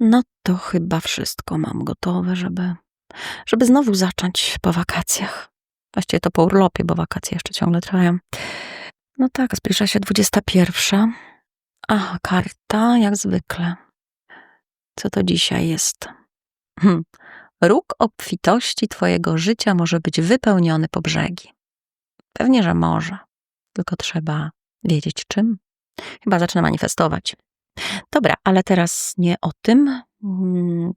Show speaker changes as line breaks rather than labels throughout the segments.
No to chyba wszystko mam gotowe, żeby, żeby znowu zacząć po wakacjach. Właściwie to po urlopie, bo wakacje jeszcze ciągle trwają. No tak, zbliża się 21. Aha, karta, jak zwykle. Co to dzisiaj jest? Hm. Róg obfitości twojego życia może być wypełniony po brzegi. Pewnie, że może. Tylko trzeba wiedzieć czym. Chyba zacznę manifestować. Dobra, ale teraz nie o tym. Mm,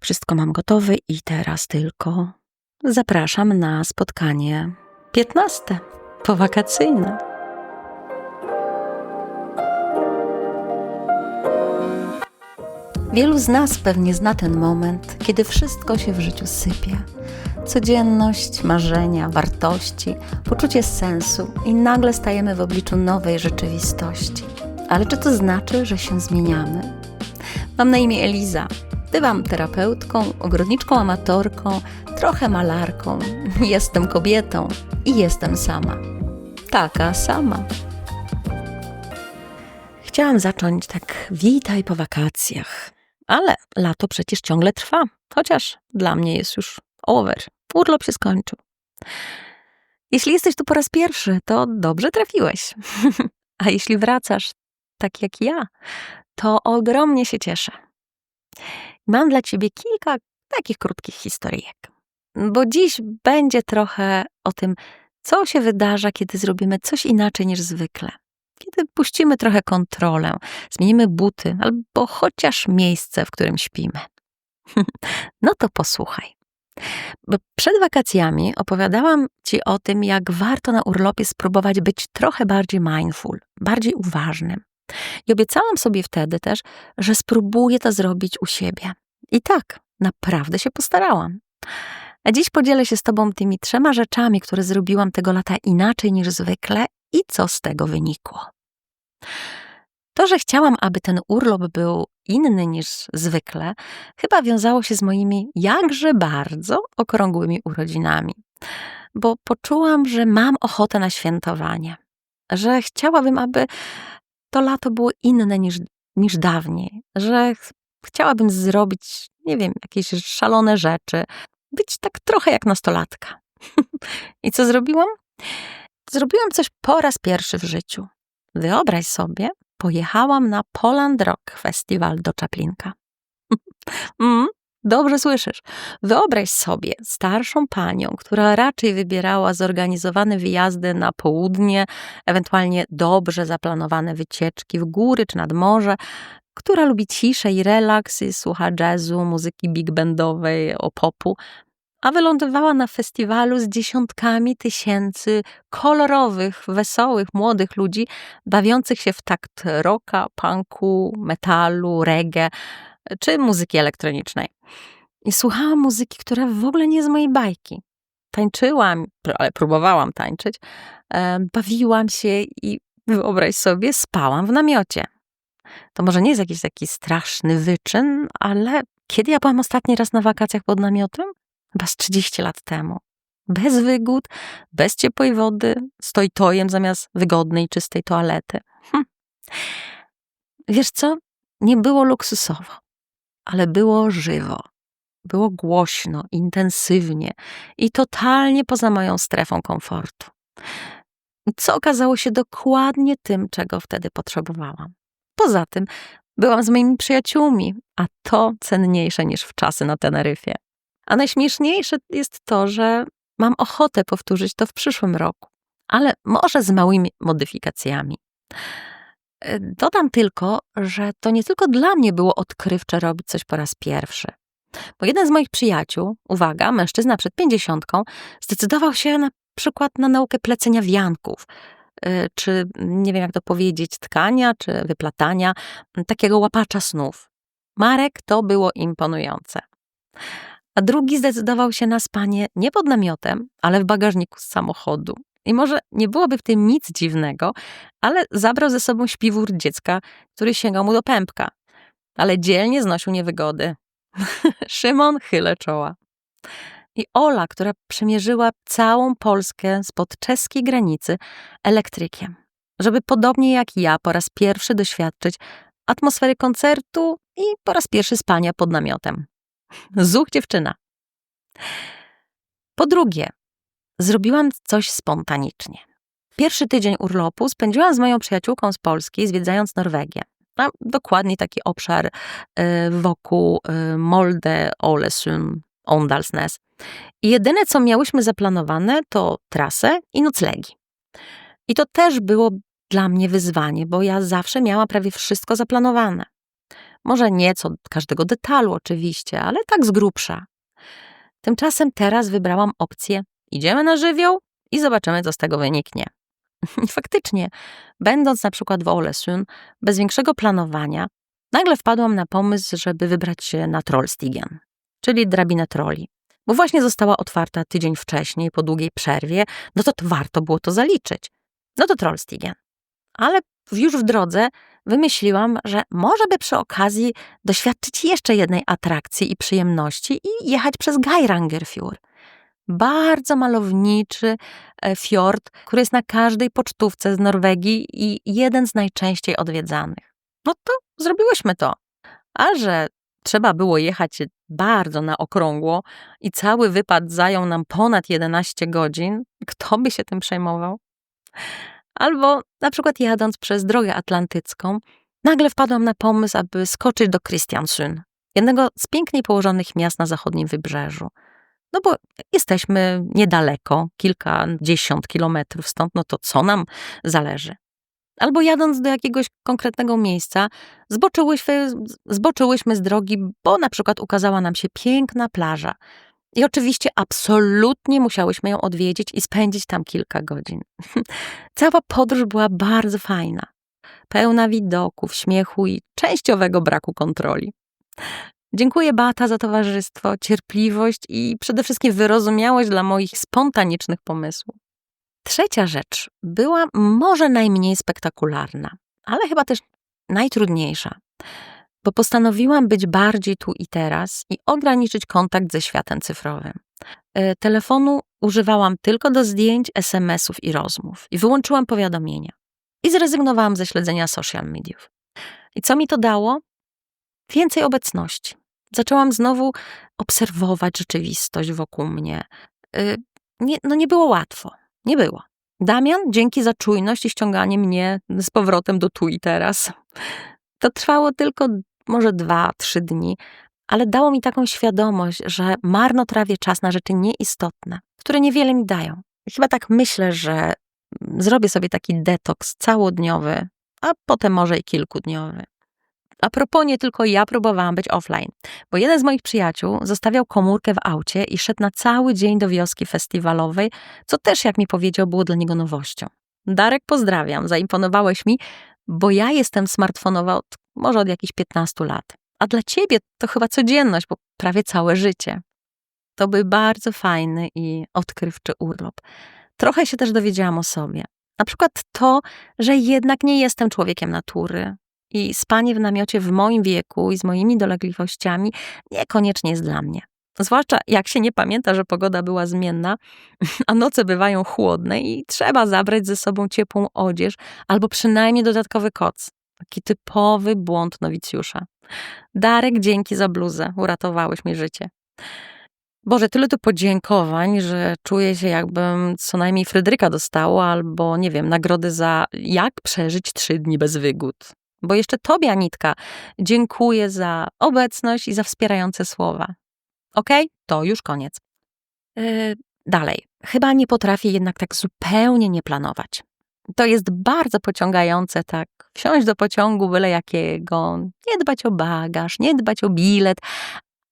wszystko mam gotowe i teraz tylko zapraszam na spotkanie 15 powakacyjne. Wielu z nas pewnie zna ten moment, kiedy wszystko się w życiu sypie. Codzienność, marzenia, wartości, poczucie sensu i nagle stajemy w obliczu nowej rzeczywistości. Ale czy to znaczy, że się zmieniamy? Mam na imię Eliza. Bywam terapeutką, ogrodniczką amatorką, trochę malarką. Jestem kobietą i jestem sama. Taka sama. Chciałam zacząć tak witaj po wakacjach, ale lato przecież ciągle trwa, chociaż dla mnie jest już over. Urlop się skończył. Jeśli jesteś tu po raz pierwszy, to dobrze trafiłeś. A jeśli wracasz, tak jak ja, to ogromnie się cieszę. Mam dla ciebie kilka takich krótkich historyjek, bo dziś będzie trochę o tym, co się wydarza, kiedy zrobimy coś inaczej niż zwykle. Kiedy puścimy trochę kontrolę, zmienimy buty albo chociaż miejsce, w którym śpimy. no to posłuchaj. Bo przed wakacjami opowiadałam Ci o tym, jak warto na urlopie spróbować być trochę bardziej mindful, bardziej uważnym. I obiecałam sobie wtedy też, że spróbuję to zrobić u siebie. I tak, naprawdę się postarałam. A dziś podzielę się z Tobą tymi trzema rzeczami, które zrobiłam tego lata inaczej niż zwykle i co z tego wynikło. To, że chciałam, aby ten urlop był inny niż zwykle, chyba wiązało się z moimi jakże bardzo okrągłymi urodzinami, bo poczułam, że mam ochotę na świętowanie, że chciałabym, aby to lato było inne niż, niż dawniej, że chciałabym zrobić, nie wiem, jakieś szalone rzeczy, być tak trochę jak nastolatka. I co zrobiłam? Zrobiłam coś po raz pierwszy w życiu. Wyobraź sobie, pojechałam na Poland Rock Festival do Czaplinka. mm, dobrze słyszysz. Wyobraź sobie starszą panią, która raczej wybierała zorganizowane wyjazdy na południe, ewentualnie dobrze zaplanowane wycieczki w góry czy nad morze, która lubi ciszę i relaks i słucha jazzu, muzyki big bandowej, opopu, a wylądowała na festiwalu z dziesiątkami tysięcy kolorowych, wesołych, młodych ludzi, bawiących się w takt rocka, punku, metalu, reggae czy muzyki elektronicznej. I słuchałam muzyki, która w ogóle nie z mojej bajki. Tańczyłam, ale próbowałam tańczyć, bawiłam się i wyobraź sobie, spałam w namiocie. To może nie jest jakiś taki straszny wyczyn, ale kiedy ja byłam ostatni raz na wakacjach pod namiotem? Chyba z 30 lat temu. Bez wygód, bez ciepłej wody, stoi tojem zamiast wygodnej, czystej toalety. Hm. Wiesz co? Nie było luksusowo, ale było żywo. Było głośno, intensywnie i totalnie poza moją strefą komfortu. Co okazało się dokładnie tym, czego wtedy potrzebowałam. Poza tym byłam z moimi przyjaciółmi, a to cenniejsze niż w czasy na Teneryfie. A najśmieszniejsze jest to, że mam ochotę powtórzyć to w przyszłym roku, ale może z małymi modyfikacjami. E, dodam tylko, że to nie tylko dla mnie było odkrywcze robić coś po raz pierwszy. Bo jeden z moich przyjaciół, uwaga, mężczyzna przed pięćdziesiątką, zdecydował się na przykład na naukę plecenia wianków, e, czy nie wiem jak to powiedzieć, tkania, czy wyplatania takiego łapacza snów. Marek to było imponujące a drugi zdecydował się na spanie nie pod namiotem, ale w bagażniku z samochodu. I może nie byłoby w tym nic dziwnego, ale zabrał ze sobą śpiwór dziecka, który sięgał mu do pępka. Ale dzielnie znosił niewygody. Szymon chyle czoła. I Ola, która przemierzyła całą Polskę spod czeskiej granicy elektrykiem, żeby podobnie jak ja po raz pierwszy doświadczyć atmosfery koncertu i po raz pierwszy spania pod namiotem. Zuch dziewczyna. Po drugie, zrobiłam coś spontanicznie. Pierwszy tydzień urlopu spędziłam z moją przyjaciółką z Polski, zwiedzając Norwegię. A dokładnie taki obszar y, wokół y, Molde, Olesund, Ondalsnes. I jedyne, co miałyśmy zaplanowane, to trasę i noclegi. I to też było dla mnie wyzwanie, bo ja zawsze miałam prawie wszystko zaplanowane. Może nie co każdego detalu, oczywiście, ale tak z grubsza. Tymczasem teraz wybrałam opcję: idziemy na żywioł i zobaczymy, co z tego wyniknie. I faktycznie, będąc na przykład w Olesun, bez większego planowania, nagle wpadłam na pomysł, żeby wybrać się na Trollstigen, czyli drabinę troli. Bo właśnie została otwarta tydzień wcześniej, po długiej przerwie, no to, to warto było to zaliczyć. No to Trollstigen. Ale już w drodze wymyśliłam, że może by przy okazji doświadczyć jeszcze jednej atrakcji i przyjemności i jechać przez Geirangerfjord. Bardzo malowniczy e, fiord, który jest na każdej pocztówce z Norwegii i jeden z najczęściej odwiedzanych. No to zrobiłyśmy to. A że trzeba było jechać bardzo na okrągło i cały wypad zajął nam ponad 11 godzin, kto by się tym przejmował? Albo na przykład jadąc przez drogę atlantycką, nagle wpadłam na pomysł, aby skoczyć do Kristiansund, jednego z piękniej położonych miast na zachodnim wybrzeżu. No bo jesteśmy niedaleko, kilkadziesiąt kilometrów stąd, no to co nam zależy? Albo jadąc do jakiegoś konkretnego miejsca, zboczyłyśmy, zboczyłyśmy z drogi, bo na przykład ukazała nam się piękna plaża. I oczywiście absolutnie musiałyśmy ją odwiedzić i spędzić tam kilka godzin. Cała podróż była bardzo fajna, pełna widoków, śmiechu i częściowego braku kontroli. Dziękuję Beata za towarzystwo, cierpliwość i przede wszystkim wyrozumiałość dla moich spontanicznych pomysłów. Trzecia rzecz była może najmniej spektakularna, ale chyba też najtrudniejsza, bo postanowiłam być bardziej tu i teraz i ograniczyć kontakt ze światem cyfrowym. E, telefonu używałam tylko do zdjęć, SMS-ów i rozmów i wyłączyłam powiadomienia. I zrezygnowałam ze śledzenia social mediów. I co mi to dało? Więcej obecności. Zaczęłam znowu obserwować rzeczywistość wokół mnie. E, nie, no nie było łatwo. Nie było. Damian, dzięki za czujność i ściąganie mnie z powrotem do tu i teraz. To trwało tylko może dwa, trzy dni, ale dało mi taką świadomość, że marnotrawię czas na rzeczy nieistotne, które niewiele mi dają. Chyba tak myślę, że zrobię sobie taki detoks całodniowy, a potem może i kilkudniowy. A propos, nie tylko ja próbowałam być offline, bo jeden z moich przyjaciół zostawiał komórkę w aucie i szedł na cały dzień do wioski festiwalowej, co też, jak mi powiedział, było dla niego nowością. Darek, pozdrawiam, zaimponowałeś mi, bo ja jestem smartfonowa od, może od jakichś 15 lat. A dla ciebie to chyba codzienność, bo prawie całe życie. To był bardzo fajny i odkrywczy urlop. Trochę się też dowiedziałam o sobie. Na przykład to, że jednak nie jestem człowiekiem natury, i spanie w namiocie w moim wieku i z moimi dolegliwościami niekoniecznie jest dla mnie. Zwłaszcza jak się nie pamięta, że pogoda była zmienna, a noce bywają chłodne i trzeba zabrać ze sobą ciepłą odzież albo przynajmniej dodatkowy koc. Taki typowy błąd nowicjusza. Darek, dzięki za bluzę, uratowałeś mi życie. Boże, tyle tu podziękowań, że czuję się jakbym co najmniej Fryderyka dostała, albo nie wiem, nagrody za jak przeżyć trzy dni bez wygód. Bo jeszcze Tobie, Anitka, dziękuję za obecność i za wspierające słowa. Ok? To już koniec. Yy, dalej. Chyba nie potrafię jednak tak zupełnie nie planować. To jest bardzo pociągające, tak, wsiąść do pociągu byle jakiego, nie dbać o bagaż, nie dbać o bilet,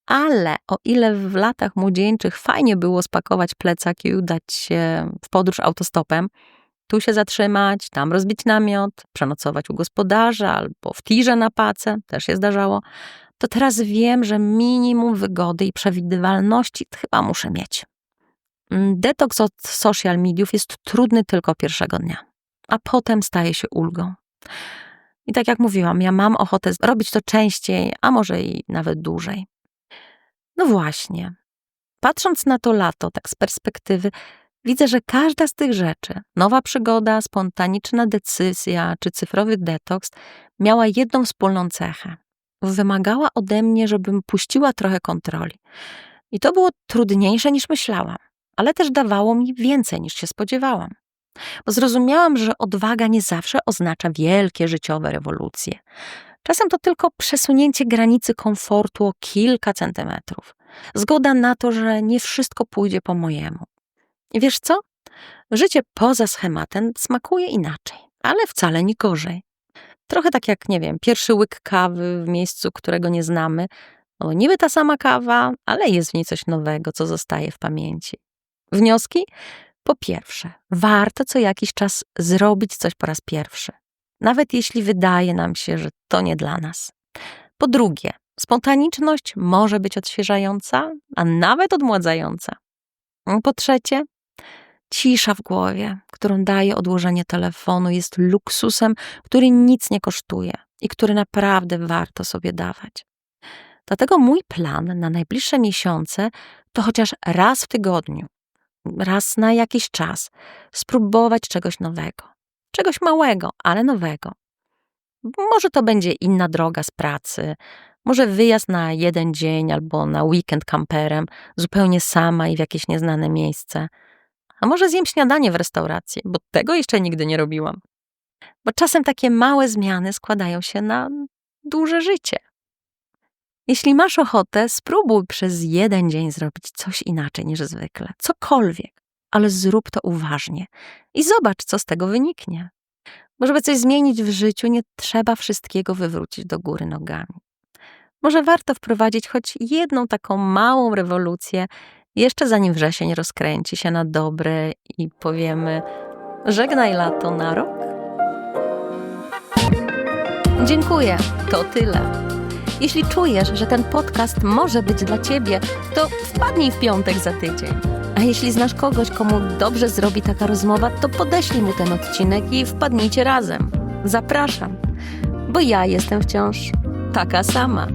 ale o ile w latach młodzieńczych fajnie było spakować plecak i udać się w podróż autostopem, tu się zatrzymać, tam rozbić namiot, przenocować u gospodarza albo w tirze na pace, też się zdarzało, to teraz wiem, że minimum wygody i przewidywalności chyba muszę mieć. Mm, detoks od social mediów jest trudny tylko pierwszego dnia, a potem staje się ulgą. I tak jak mówiłam, ja mam ochotę robić to częściej, a może i nawet dłużej. No właśnie. Patrząc na to lato, tak z perspektywy, Widzę, że każda z tych rzeczy, nowa przygoda, spontaniczna decyzja czy cyfrowy detoks, miała jedną wspólną cechę. wymagała ode mnie, żebym puściła trochę kontroli. I to było trudniejsze niż myślałam, ale też dawało mi więcej niż się spodziewałam. Bo zrozumiałam, że odwaga nie zawsze oznacza wielkie życiowe rewolucje. Czasem to tylko przesunięcie granicy komfortu o kilka centymetrów. Zgoda na to, że nie wszystko pójdzie po mojemu. Wiesz co? Życie poza schematem smakuje inaczej, ale wcale nie gorzej. Trochę tak jak, nie wiem, pierwszy łyk kawy w miejscu, którego nie znamy. No, niby ta sama kawa, ale jest w niej coś nowego, co zostaje w pamięci. Wnioski? Po pierwsze, warto co jakiś czas zrobić coś po raz pierwszy, nawet jeśli wydaje nam się, że to nie dla nas. Po drugie, spontaniczność może być odświeżająca, a nawet odmładzająca. Po trzecie, cisza w głowie, którą daje odłożenie telefonu, jest luksusem, który nic nie kosztuje i który naprawdę warto sobie dawać. Dlatego mój plan na najbliższe miesiące to chociaż raz w tygodniu raz na jakiś czas spróbować czegoś nowego. Czegoś małego, ale nowego. Może to będzie inna droga z pracy, może wyjazd na jeden dzień albo na weekend kamperem, zupełnie sama i w jakieś nieznane miejsce. A może zjem śniadanie w restauracji, bo tego jeszcze nigdy nie robiłam. Bo czasem takie małe zmiany składają się na duże życie. Jeśli masz ochotę, spróbuj przez jeden dzień zrobić coś inaczej niż zwykle, cokolwiek, ale zrób to uważnie i zobacz, co z tego wyniknie. Bo żeby coś zmienić w życiu, nie trzeba wszystkiego wywrócić do góry nogami. Może warto wprowadzić choć jedną taką małą rewolucję, jeszcze zanim wrzesień rozkręci się na dobre i powiemy: żegnaj lato na rok. Dziękuję, to tyle. Jeśli czujesz, że ten podcast może być dla Ciebie, to wpadnij w piątek za tydzień. A jeśli znasz kogoś, komu dobrze zrobi taka rozmowa, to podeślij mu ten odcinek i wpadnijcie razem. Zapraszam, bo ja jestem wciąż taka sama.